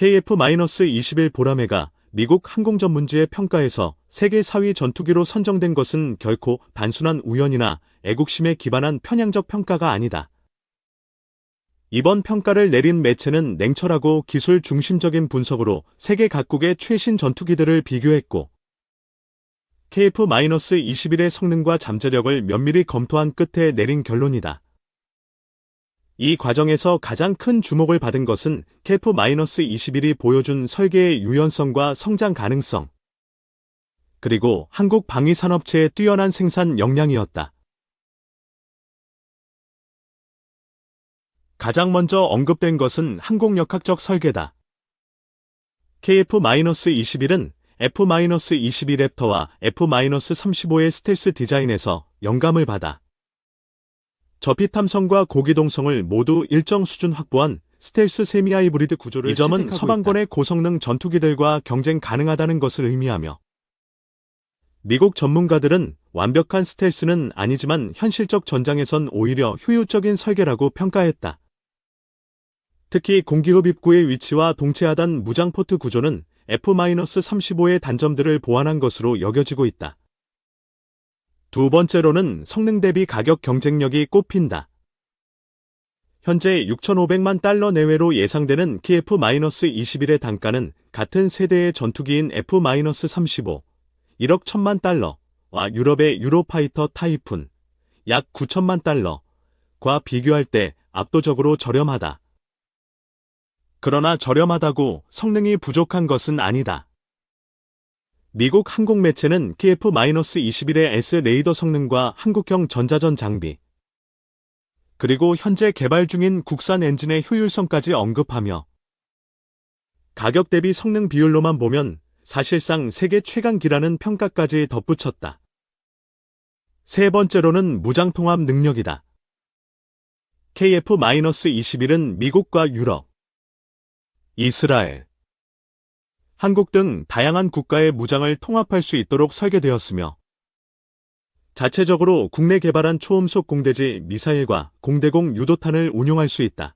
KF-21 보라매가 미국 항공전문지의 평가에서 세계 4위 전투기로 선정된 것은 결코 단순한 우연이나 애국심에 기반한 편향적 평가가 아니다. 이번 평가를 내린 매체는 냉철하고 기술 중심적인 분석으로 세계 각국의 최신 전투기들을 비교했고, KF-21의 성능과 잠재력을 면밀히 검토한 끝에 내린 결론이다. 이 과정에서 가장 큰 주목을 받은 것은 KF-21이 보여준 설계의 유연성과 성장 가능성, 그리고 한국 방위산업체의 뛰어난 생산 역량이었다. 가장 먼저 언급된 것은 항공역학적 설계다. KF-21은 F-22 랩터와 F-35의 스텔스 디자인에서 영감을 받아 저피 탐성과 고기동성을 모두 일정 수준 확보한 스텔스 세미 하이브리드 구조를 이 점은 서방권의 고성능 전투기들과 경쟁 가능하다는 것을 의미하며 미국 전문가들은 완벽한 스텔스는 아니지만 현실적 전장에선 오히려 효율적인 설계라고 평가했다. 특히 공기흡 입구의 위치와 동체하단 무장포트 구조는 F-35의 단점들을 보완한 것으로 여겨지고 있다. 두 번째로는 성능 대비 가격 경쟁력이 꼽힌다. 현재 6,500만 달러 내외로 예상되는 KF-21의 단가는 같은 세대의 전투기인 F-35, 1억 1천만 달러와 유럽의 유로파이터 타이푼, 약 9천만 달러과 비교할 때 압도적으로 저렴하다. 그러나 저렴하다고 성능이 부족한 것은 아니다. 미국 항공 매체는 KF-21의 S 레이더 성능과 한국형 전자전 장비, 그리고 현재 개발 중인 국산 엔진의 효율성까지 언급하며 가격 대비 성능 비율로만 보면 사실상 세계 최강기라는 평가까지 덧붙였다. 세 번째로는 무장통합 능력이다. KF-21은 미국과 유럽, 이스라엘, 한국 등 다양한 국가의 무장을 통합할 수 있도록 설계되었으며 자체적으로 국내 개발한 초음속 공대지 미사일과 공대공 유도탄을 운용할 수 있다.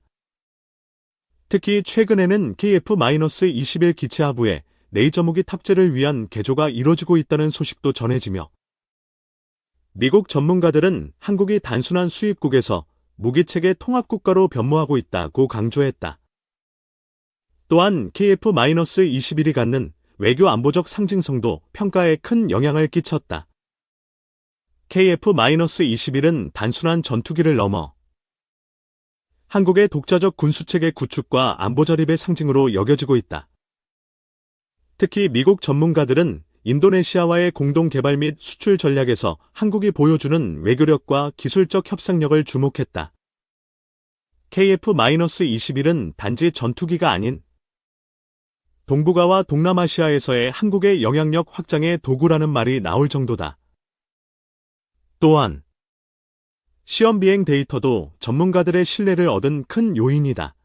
특히 최근에는 KF-21 기체 하부에 레이저 무기 탑재를 위한 개조가 이뤄지고 있다는 소식도 전해지며 미국 전문가들은 한국이 단순한 수입국에서 무기체계 통합국가로 변모하고 있다고 강조했다. 또한 KF-21이 갖는 외교 안보적 상징성도 평가에 큰 영향을 끼쳤다. KF-21은 단순한 전투기를 넘어 한국의 독자적 군수체계 구축과 안보 저립의 상징으로 여겨지고 있다. 특히 미국 전문가들은 인도네시아와의 공동 개발 및 수출 전략에서 한국이 보여주는 외교력과 기술적 협상력을 주목했다. KF-21은 단지 전투기가 아닌 동북아와 동남아시아에서의 한국의 영향력 확장의 도구라는 말이 나올 정도다. 또한 시험 비행 데이터도 전문가들의 신뢰를 얻은 큰 요인이다.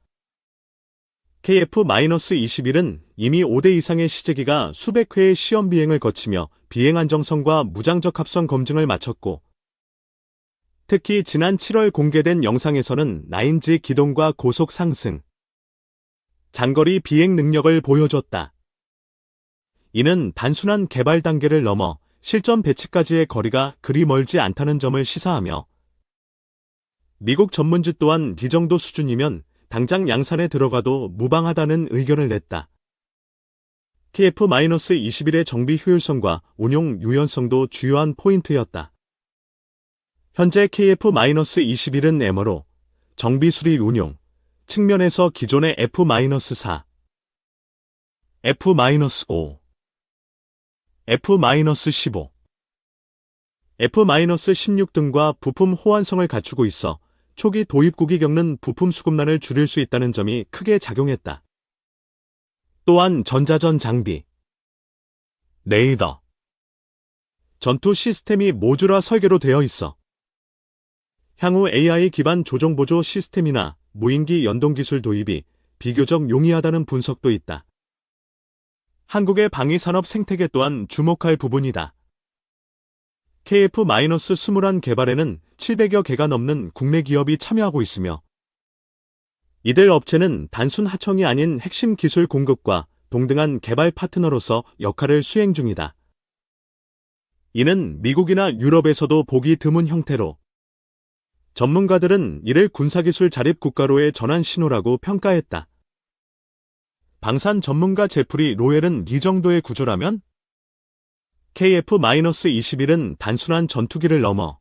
KF-21은 이미 5대 이상의 시제기가 수백 회의 시험 비행을 거치며 비행 안정성과 무장적 합성 검증을 마쳤고, 특히 지난 7월 공개된 영상에서는 나인지 기동과 고속 상승, 장거리 비행 능력을 보여줬다. 이는 단순한 개발 단계를 넘어 실전 배치까지의 거리가 그리 멀지 않다는 점을 시사하며 미국 전문지 또한 이 정도 수준이면 당장 양산에 들어가도 무방하다는 의견을 냈다. KF-21의 정비 효율성과 운용 유연성도 주요한 포인트였다. 현재 KF-21은 에머로 정비 수리 운용, 측면에서 기존의 F-4, F-5, F-15, F-16 등과 부품 호환성을 갖추고 있어 초기 도입국이 겪는 부품 수급난을 줄일 수 있다는 점이 크게 작용했다. 또한 전자전 장비, 레이더, 전투 시스템이 모듈화 설계로 되어 있어. 향후 AI 기반 조종보조 시스템이나 무인기 연동 기술 도입이 비교적 용이하다는 분석도 있다. 한국의 방위산업 생태계 또한 주목할 부분이다. KF-21 개발에는 700여 개가 넘는 국내 기업이 참여하고 있으며 이들 업체는 단순 하청이 아닌 핵심 기술 공급과 동등한 개발 파트너로서 역할을 수행 중이다. 이는 미국이나 유럽에서도 보기 드문 형태로 전문가들은 이를 군사기술 자립 국가로의 전환 신호라고 평가했다. 방산 전문가 제프리 로엘은 이 정도의 구조라면 KF-21은 단순한 전투기를 넘어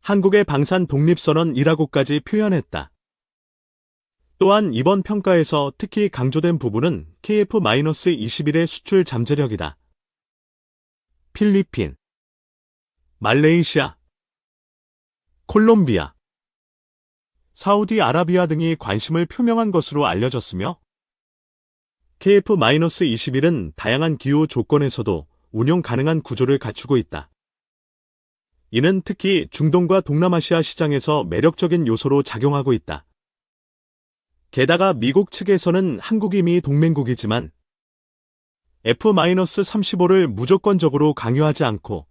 한국의 방산 독립선언이라고까지 표현했다. 또한 이번 평가에서 특히 강조된 부분은 KF-21의 수출 잠재력이다. 필리핀, 말레이시아, 콜롬비아, 사우디아라비아 등이 관심을 표명한 것으로 알려졌으며 KF-21은 다양한 기후 조건에서도 운용 가능한 구조를 갖추고 있다. 이는 특히 중동과 동남아시아 시장에서 매력적인 요소로 작용하고 있다. 게다가 미국 측에서는 한국이 미 동맹국이지만 F-35를 무조건적으로 강요하지 않고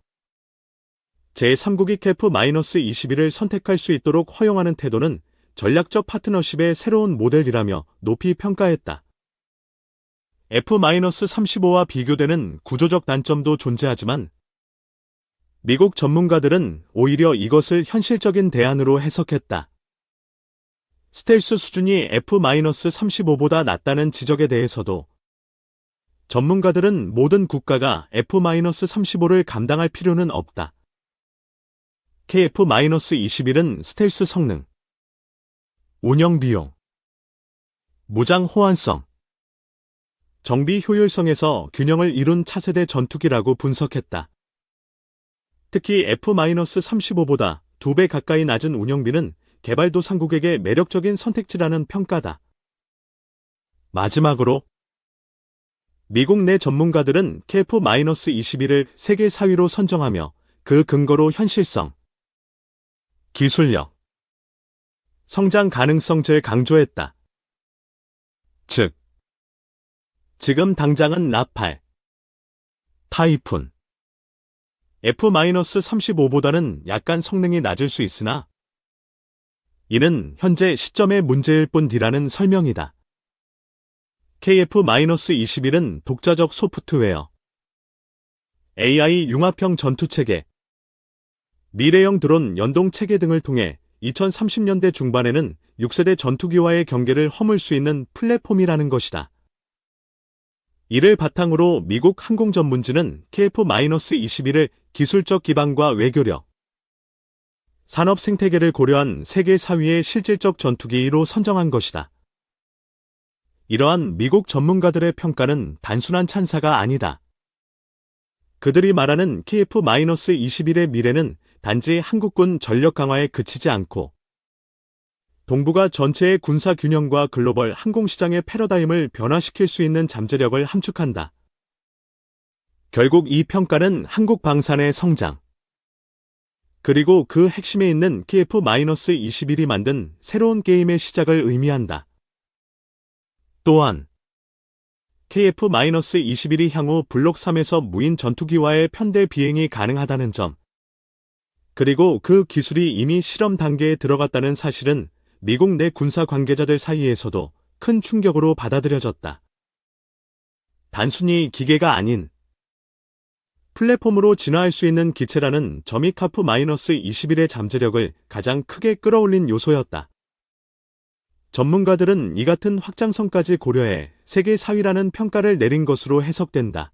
제3국이 KF-21을 선택할 수 있도록 허용하는 태도는 전략적 파트너십의 새로운 모델이라며 높이 평가했다. F-35와 비교되는 구조적 단점도 존재하지만 미국 전문가들은 오히려 이것을 현실적인 대안으로 해석했다. 스텔스 수준이 F-35보다 낮다는 지적에 대해서도 전문가들은 모든 국가가 F-35를 감당할 필요는 없다. KF-21은 스텔스 성능, 운영 비용, 무장 호환성, 정비 효율성에서 균형을 이룬 차세대 전투기라고 분석했다. 특히 F-35보다 2배 가까이 낮은 운영비는 개발도 상국에게 매력적인 선택지라는 평가다. 마지막으로 미국 내 전문가들은 KF-21을 세계 4위로 선정하며 그 근거로 현실성, 기술력, 성장 가능성을 강조했다. 즉, 지금 당장은 라팔, 타이푼, F-35보다는 약간 성능이 낮을 수 있으나 이는 현재 시점의 문제일 뿐이라는 설명이다. KF-21은 독자적 소프트웨어, AI 융합형 전투체계, 미래형 드론 연동 체계 등을 통해 2030년대 중반에는 6세대 전투기와의 경계를 허물 수 있는 플랫폼이라는 것이다. 이를 바탕으로 미국 항공 전문지는 KF-21을 기술적 기반과 외교력, 산업 생태계를 고려한 세계 4위의 실질적 전투기로 선정한 것이다. 이러한 미국 전문가들의 평가는 단순한 찬사가 아니다. 그들이 말하는 KF-21의 미래는 단지 한국군 전력 강화에 그치지 않고 동북아 전체의 군사 균형과 글로벌 항공시장의 패러다임을 변화시킬 수 있는 잠재력을 함축한다. 결국 이 평가는 한국 방산의 성장, 그리고 그 핵심에 있는 KF-21이 만든 새로운 게임의 시작을 의미한다. 또한 KF-21이 향후 블록 3에서 무인 전투기와의 편대 비행이 가능하다는 점, 그리고 그 기술이 이미 실험 단계에 들어갔다는 사실은 미국 내 군사 관계자들 사이에서도 큰 충격으로 받아들여졌다. 단순히 기계가 아닌 플랫폼으로 진화할 수 있는 기체라는 점이 카프-21의 잠재력을 가장 크게 끌어올린 요소였다. 전문가들은 이 같은 확장성까지 고려해 세계 4위라는 평가를 내린 것으로 해석된다.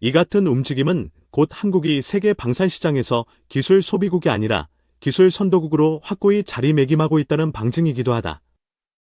이 같은 움직임은 곧 한국이 세계 방산시장에서 기술 소비국이 아니라 기술 선도국으로 확고히 자리매김하고 있다는 방증이기도 하다.